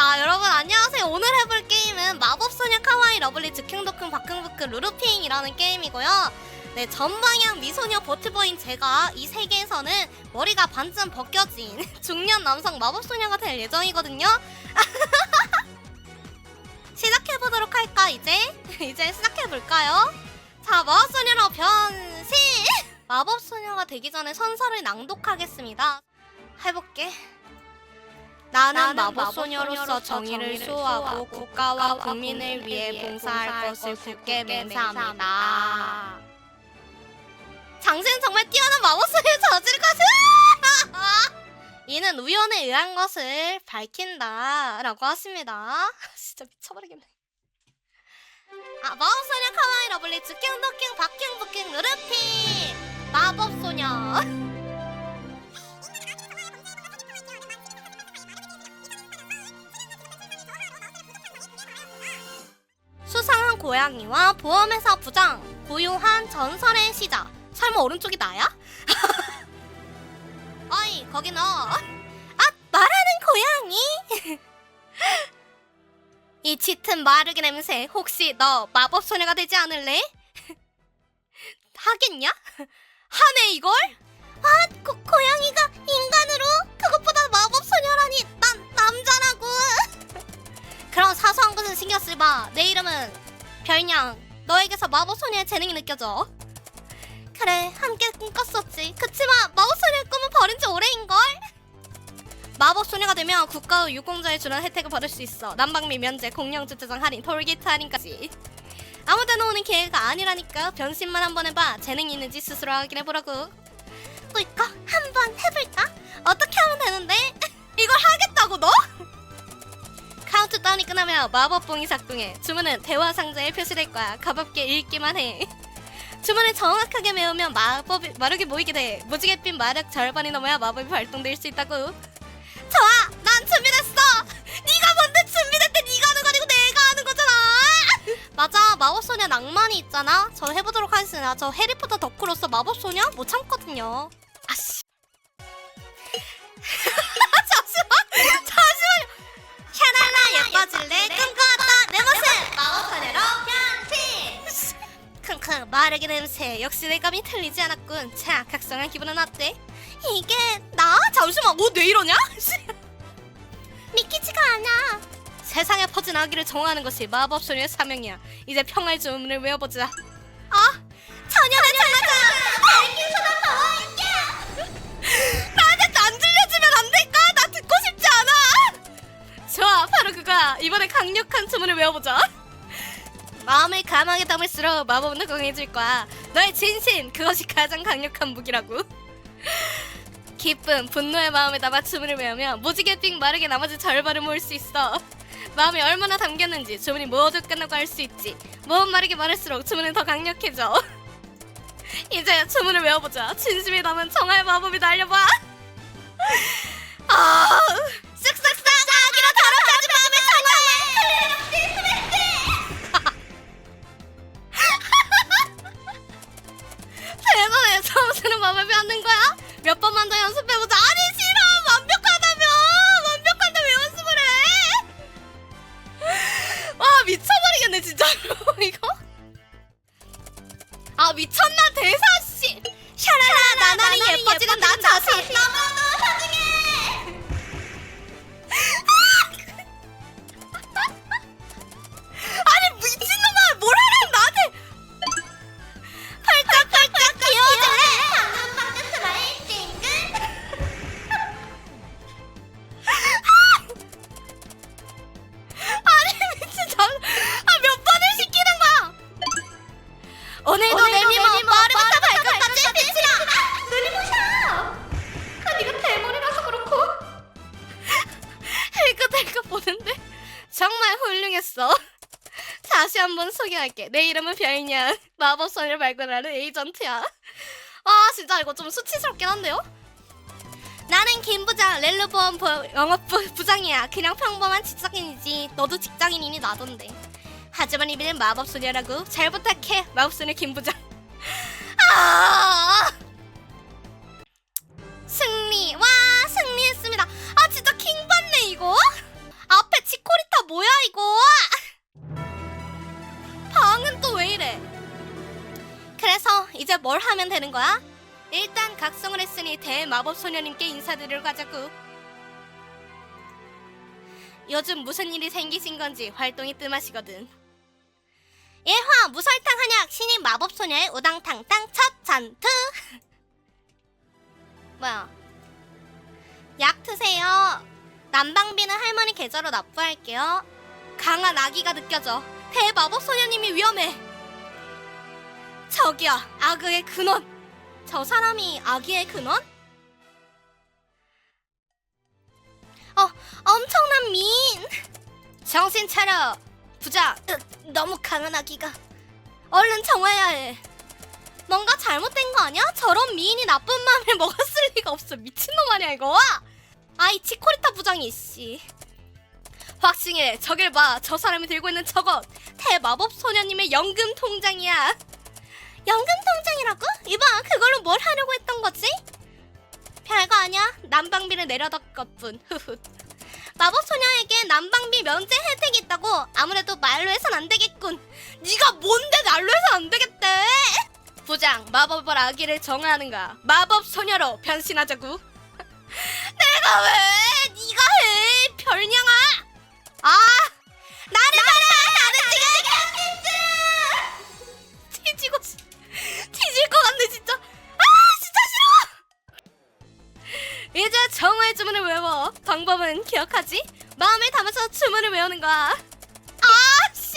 자 여러분 안녕하세요 오늘 해볼 게임은 마법소녀 카와이 러블리 즉흥도큰 바킁부크 루루핑이라는 게임이고요 네 전방향 미소녀 보트보인 제가 이 세계에서는 머리가 반쯤 벗겨진 중년 남성 마법소녀가 될 예정이거든요 시작해보도록 할까 이제? 이제 시작해볼까요? 자 마법소녀로 변신! 마법소녀가 되기 전에 선서를 낭독하겠습니다 해볼게 나는 마법소녀로서 정의를 수호하고 국가와 국민을 위해 봉사할 것을 굳게 맹세합니다. 당신은 정말 뛰어난 마법소녀의 저질 것을! 이는 우연에 의한 것을 밝힌다 라고 하십니다. 진짜 미쳐버리겠네. 아 마법소녀 카와이 러블리 주킹 도킹 박킹 부킹 루루피 마법소녀 고양이와 보험회사 부장, 고요한 전설의 시작. 설마 오른쪽이 나야? 어이, 거기 너. 아, 말하는 고양이. 이 짙은 마르기 냄새, 혹시 너 마법 소녀가 되지 않을래? 하겠냐? 하네 이걸? 아, 고, 고양이가 인간으로? 그것보다 마법 소녀라니, 난 남자라고. 그런 사소한 것은 신경 쓰지 마. 내 이름은 별냥. 너에게서 마법소녀의 재능이 느껴져. 그래, 함께 꿈꿨었지. 그치만 마법소녀의 꿈은 버린 지 오래인걸? 마법소녀가 되면 국가의 유공자에 주는 혜택을 받을 수 있어. 난방비 면제, 공영주차장 할인, 톨게이트 할인까지. 아무 데나 오는 기회가 아니라니까 변신만 한 번 해봐. 재능이 있는지 스스로 확인해보라고. 그니까 한번 해볼까? 어떻게 하면 되는데? 이걸 하겠다고 너? 카운트다운이 끝나면 마법봉이 작동해. 주문은 대화 상자에 표시될 거야. 가볍게 읽기만 해. 주문을 정확하게 외우면 마법이 마력이 모이게 돼. 무지갯빛 마력 절반이 넘어야 마법이 발동될 수 있다고. 좋아, 난 준비됐어. 네가 뭔데 준비됐대? 네가 하는 거 아니고 내가 하는 거잖아. 맞아, 마법소녀 낭만이 있잖아. 저 해보도록 하겠습니다. 저 해리포터 덕후로서 마법소녀 못 참거든요. 아씨. 잠시만, 예뻐질래? 꿈꿔왔다 내 모습 마법소녀로 변신 킁킁 마르게 냄새. 역시 내 감이 틀리지 않았군. 자 각성한 기분은 어때? 이게 나? 잠시만 뭐내 이러냐? 믿기지가 않아. 세상에 퍼진 아기를 정하는 것이 마법소녀의 사명이야. 이제 평화의 주문을 외워보자. 아 처녀는 장난감 밝힌 소나 더 나한테 안 그거야 이번에 강력한 주문을 외워보자 마음을 감하게 담을수록 마법은 더 강해질 거야. 너의 진심 그것이 가장 강력한 무기라고. 기쁨 분노의 마음에 담아 주문을 외우면 무지개 빙 마르게 나머지 절반을 모을 수 있어. 마음이 얼마나 담겼는지 주문이 모두 끝나고 알 수 있지. 모험 마르게 말할수록 주문은 더 강력해져. 이제 주문을 외워보자. 진심이 담은 정화의 마법이 날려봐. 아 마법이 없는 거야? 몇 번만 더 연습해보자 아니 전일 말고 나는 에이전트야. 아 진짜 이거 좀 수치스럽긴 한데요? 나는 김부장 렐루보험 영업부 부장이야. 그냥 평범한 직장인이지. 너도 직장인이니 나던데. 하지만 이비는 마법소녀라고. 잘 부탁해 마법소녀 김부장. 아! 승리 와 승리했습니다. 아 진짜 킹 받네 이거. 앞에 지코리타 뭐야 이거? 방은 또 왜 이래? 치뭘 하면 되는 거야? 일단 각성을 했으니 대마법 소녀님께 인사드리러 가자고. 요즘 무슨 일이 생기신 건지 활동이 뜸하시거든. 예화 무설탕 한약 신인 마법 소녀의 우당탕탕 첫 잔투. 뭐야? 약 드세요. 난방비는 할머니 계좌로 납부할게요. 강한 아기가 느껴져. 대마법 소녀님이 위험해. 저기야, 악의 근원. 저 사람이 아기의 근원? 어, 엄청난 미인. 정신 차려. 부자, 으, 너무 강한 아기가. 얼른 정화해야 해. 뭔가 잘못된 거 아니야? 저런 미인이 나쁜 마음을 먹었을 리가 없어. 미친놈 아니야 이거? 아이 치코리타 부장이 씨. 확신해. 저길 봐. 저 사람이 들고 있는 저것. 대마법 소녀님의 연금 통장이야. 연금 통장이라고? 이봐, 그걸로 뭘 하려고 했던 거지? 별거 아니야. 난방비를 내려다 것뿐. 흐흐. 마법 소녀에게 난방비 면제 혜택이 있다고. 아무래도 말로 해선 안 되겠군. 네가 뭔데 말로 해선 안 되겠대? 부장, 마법을 아기를 정하는가? 마법 소녀로 변신하자고. 내가 왜? 네가 해, 별냥아. 아, 나를 봐라, 나는 지금. 뒤지고 싶. 뒤질 것 같네 진짜. 아 진짜 싫어. 이제 정화의 주문을 외워. 방법은 기억하지? 마음에 담아서 주문을 외우는 거야. 아 씨.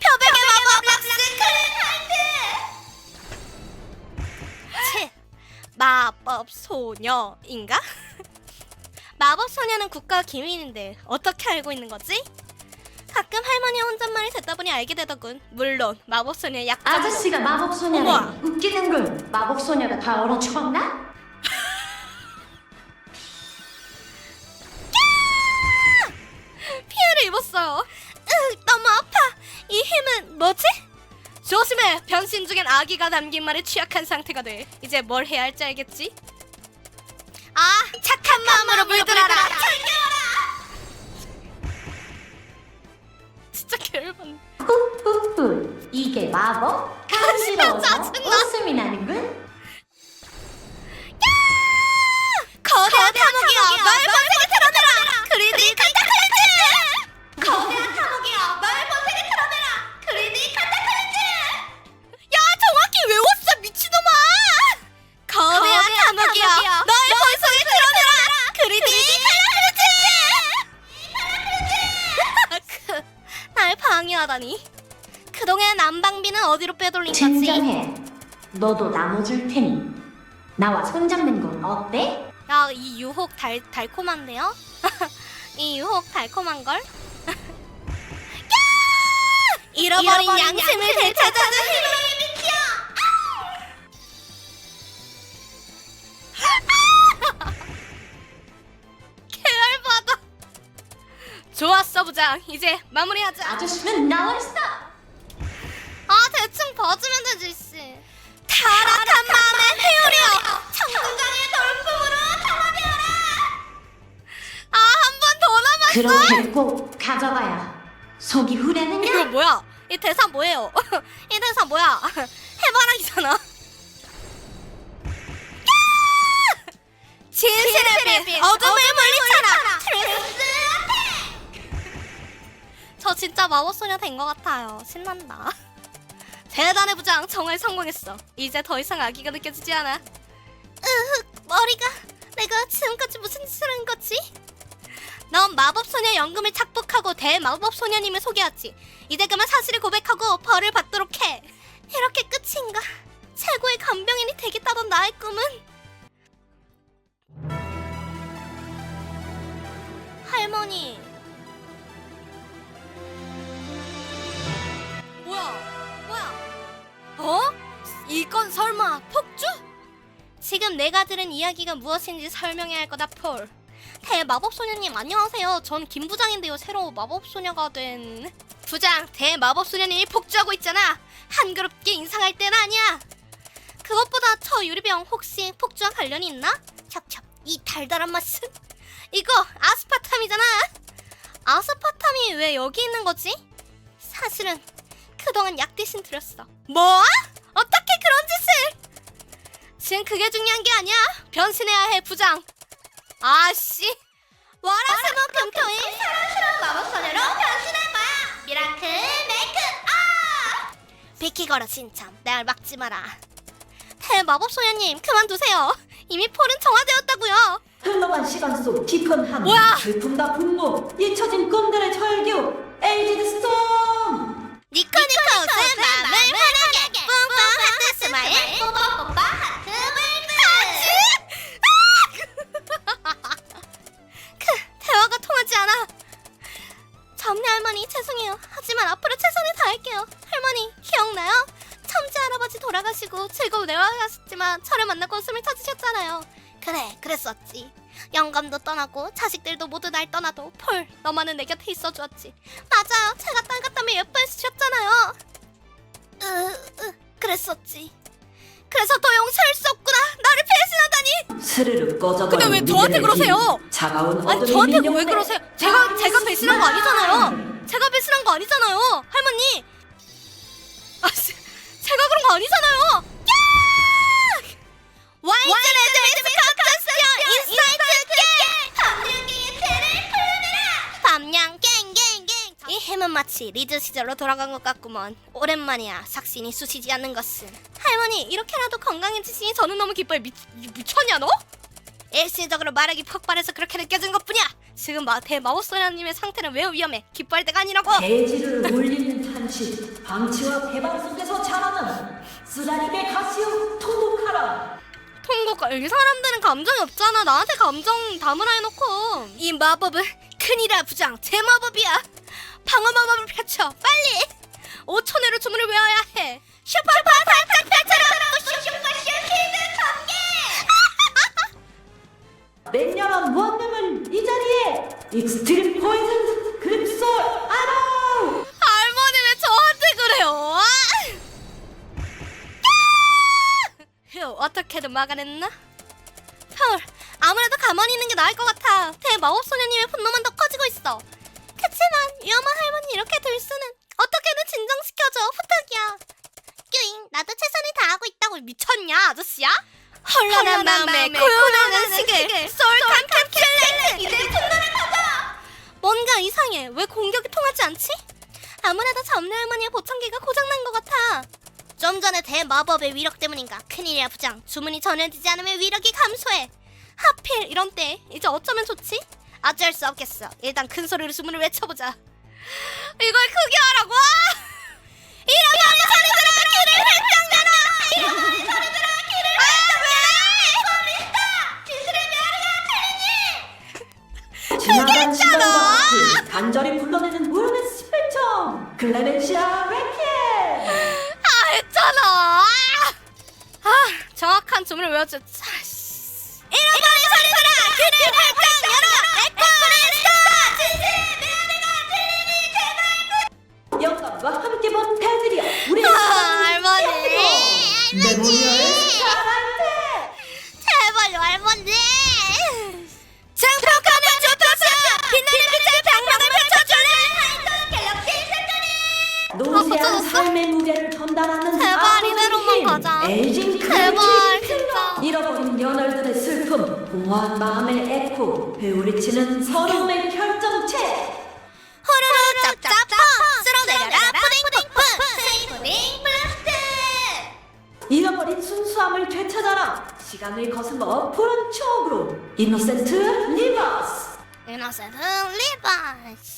표백의 마법 락스. 채. 마법 소녀인가? 마법 소녀는 국가 기밀인데 어떻게 알고 있는 거지? 가끔 할머니 혼잣말이 듣다 보니 알게 되더군. 물론 마법 소녀의 약점. 아저씨가 마법 소녀네. 어머. 웃기는 걸 마법 소녀가 다 얼어 죽었나? 피해를 입었어요. 으, 너무 아파. 이 힘은 뭐지? 조심해. 변신 중엔 아기가 담긴 말에 취약한 상태가 돼. 이제 뭘 해야 할지 알겠지? 아, 착한 마음으로 물들어라. 진짜 개열받네. 후후후. 이게 마법? 아, 간지러워서. 웃음이 나는군. 너도 나눠 줄 테니. 나와 손잡는 건 어때? 야, 이 유혹 달, 달콤한데요? 이 유혹 달콤한 걸? 잃어버린, 잃어버린 양심을 되찾아준 희망의 빛이야! 계열받아. 좋았어, 부장. 이제 마무리하자. 아저씨는 나와있어. 아, 대충 봐주면 되지, 씨. 타락한 마음의 회오리여! 청군장의 돌풍으로 담아되어라! 아, 한 번 더 남았어! 그렇게 꼭 가져가야 속이 이거 후련하냐? 뭐야? 이 대사 뭐예요? 이 대사 뭐야? 해바라기잖아. 진실의 빛, 어둠을 물리쳐라. 트레스 저 진짜 마법소녀 된 것 같아요. 신난다. 대단해 부장 정말 성공했어. 이제 더 이상 아기가 느껴지지 않아. 으흑 머리가 내가 지금까지 무슨 짓을 한 거지? 넌 마법소녀 연금을 착복하고 대마법소녀님을 속였지. 이제 그만 사실을 고백하고 벌을 받도록 해. 이렇게 끝인가? 최고의 간병인이 되겠다던 나의 꿈은 할머니. 어? 이건 설마 폭주? 지금 내가 들은 이야기가 무엇인지 설명해야 할 거다, 폴. 대마법소녀님 안녕하세요. 전 김부장인데요. 새로 마법소녀가 된 부장 대마법소녀님이 폭주하고 있잖아. 한그럽게 인상할 때는 아니야. 그것보다 저 유리병 혹시 폭주와 관련이 있나? 찹찹 이 달달한 맛은 이거 아스파탐이잖아. 아스파탐이 왜 여기 있는 거지? 사실은 그동안 약 대신 들였어. 뭐? 어떻게 그런 짓을? 지금 그게 중요한 게 아니야. 변신해야 해 부장. 아씨. 와라스모 금토인 사랑스러운 마법소녀로 변신할 거야. 미라클 메이크 업. 비키거라 진참. 날 막지 마라. 대 마법소녀님 그만두세요. 이미 폴은 정화되었다고요. 흘러간 시간 속 깊은 함 뭐야? 슬픔과 분노 잊혀진 꿈들의 절규 에이지드 스톰 니코니코스 맘을 환하게. 뿡뿡 하트 스마일 뽀뽀뽀뽀 하트 물들 크 대화가 통하지 않아 점례 할머니 죄송해요. 하지만 앞으로 최선을 다할게요. 할머니 기억나요? 첨지 할아버지 돌아가시고 즐거운 내화하셨지만 저를 만나고 웃음을 터주셨잖아요. 그래 그랬었지 영감도 떠나고 자식들도 모두 날 떠나도 폴 너만은 내 곁에 있어 주었지. 맞아요. 제가 딸 같다며 예뻐해 주셨잖아요. 으, 으 그랬었지. 그래서 더 용서할 수 없구나. 나를 배신하다니. 스르르 꺼져버린 근데 왜 저한테 미래의 그러세요? 빛, 차가운 아니 저한테 왜. 그러세요? 제가 제가 배신한 거 아니잖아요. 제가 배신한 거 아니잖아요. 할머니. 아 제- 제가 그런 거 아니잖아요. 야! 와이즈 레드 미스 컨테스트 해는 마치 리즈 시절로 돌아간 것 같구먼. 오랜만이야. 삭신이 쑤시지 않는 것은. 할머니 이렇게라도 건강해지시니 저는 너무 기뻐요 미, 미쳤냐 너? 일시적으로 마력이 폭발해서 그렇게 느껴진 것뿐이야. 지금 마, 대마법소녀님의 상태는 매우 위험해. 기뻐할 때가 아니라고. 대지를 울리는 탄식 방치와 배방 속에서 자라는 쓰라리게 가시오 토독하라. 통곡 이 사람들은 감정이 없잖아. 나한테 감정 담으라 해놓고. 이 마법은 큰일이야 부장. 제 마법이야 방어 마법을 펼쳐 빨리 5초 내로 주문을 외워야 해 슈퍼파 살짝 펼쳐라 슈퍼 슈피드 전개 맹렬한 원능을 이 자리에 익스트림 포이즌 그립솔 아노 할머니 왜 저한테 그래요 아! 휴 어떻게든 막아냈나? 헐 아무래도 가만히 있는 게 나을 것 같아 대마법소녀님의 분노만 더 커지고 있어 그치만 위험한 할머니 이렇게 둘 수는 어떻게든 진정시켜줘 부탁이야. 뀨잉 나도 최선을 다하고 있다고 미쳤냐 아저씨야? 헐렁한 마음에 고요한 시계 솔 칸칸 킬레 이제 분노를 가져 뭔가 이상해. 왜 공격이 통하지 않지? 아무래도 점례 할머니의 보청기가 고장난 것 같아. 좀 전에 대마법의 위력 때문인가? 큰일이야 부장. 주문이 전해지지 않으면 위력이 감소해. 하필 이런 때 이제 어쩌면 좋지? 어쩔 수 없겠어. 일단 큰 소리로 주문을 외쳐보자. 이걸 크게 하라고? 이러면 귀를 활짝 열어 이러면 지나간 시간과 했잖아. 앞을 간절히 불러내는 울음의 스펙점 클레멘시아 레켓 아 했잖아. 아 정확한 주문을 외워줘. 이러면 소리들아 귀를 활짝 열어. 에코리스타 진실의 영감과 함께 본 패드리아 우리 아, 할머니. 스타라이트 제발요 할머니. 증폭하는 조토스 빛나는 빛의 노세한? 삶의 무게를 전달하는 제발 이대로만 힘, 가자. 에이징 제발, 진짜. 잃어버린 연월들의 슬픔 공허한 마음의 에코 배우리치는 서러움의 결정체 후루루 짭짭 쓸어내려라 푸딩 푸푸 푸딩 블라스트 잃어버린 순수함을 되찾아라 시간을 거슬러 푸른 추억으로 이노센트 리버스 이노센트 리바시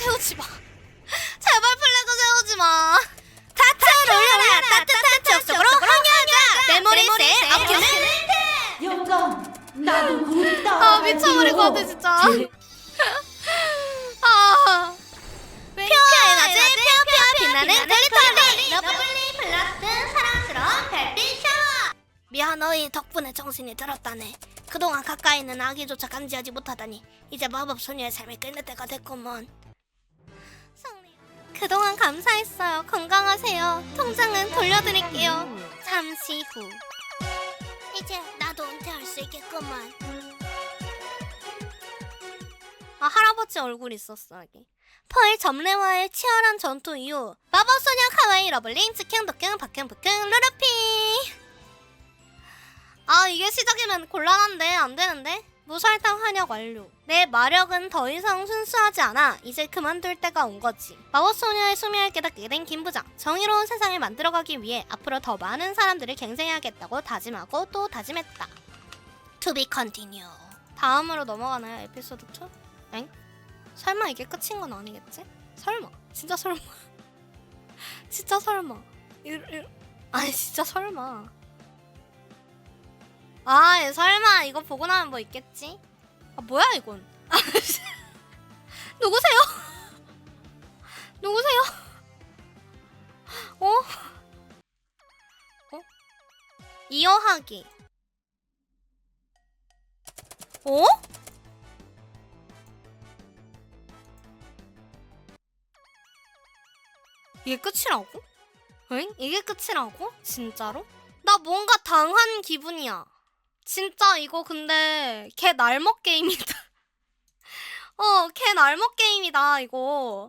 세우지 마 제발 플래그 세우지 마 타트를 올려라 따뜻한 추억 속으로 항해하자 메모리스의 아큐는 영감 나도 곧 따라 아, 미쳐버릴 것 같아, 진짜. 아 퓨어 에너지 퓨어 퓨어 빛나는 글리터리 러블리 블라스트 사랑스러운 별빛 샤워 미안 너희 덕분에 정신이 들었다네 그동안 가까이 있는 아기조차 감지하지 못하다니 이제 마법 소녀의 삶을 끝낼 때가 됐구먼 그동안 감사했어요. 건강하세요. 통장은 돌려드릴게요. 잠시 후. 이제 나도 은퇴할 수 있겠구만. 아 할아버지 얼굴 있었어 여기. 펄 점레와의 치열한 전투 이후 마법소녀 카와이 러블링 츠킹 도킹 박킹 부킹 루루피. 아 이게 시작이면 곤란한데 안 되는데 무설탕 한약 완료. 내 마력은 더 이상 순수하지 않아. 이제 그만둘 때가 온 거지. 마법소녀의 수명을 깨닫게 된 김부장. 정의로운 세상을 만들어가기 위해 앞으로 더 많은 사람들을 갱생해야겠다고 다짐하고 또 다짐했다. To be continue 다음으로 넘어가나요 에피소드 2? 엥? 설마 이게 끝인 건 아니겠지? 설마. 진짜 설마. 진짜 설마. 이, 이, 아니 진짜 설마 아 예, 설마 이거 보고 나면 뭐 있겠지? 아 뭐야 이건 아, 씨. 누구세요? 누구세요? 어? 어? 이어하기 어? 이게 끝이라고? 응? 이게 끝이라고? 진짜로? 나 뭔가 당한 기분이야. 진짜 이거 근데 걔 날먹 게임이다. 어, 걔 날먹 게임이다 이거.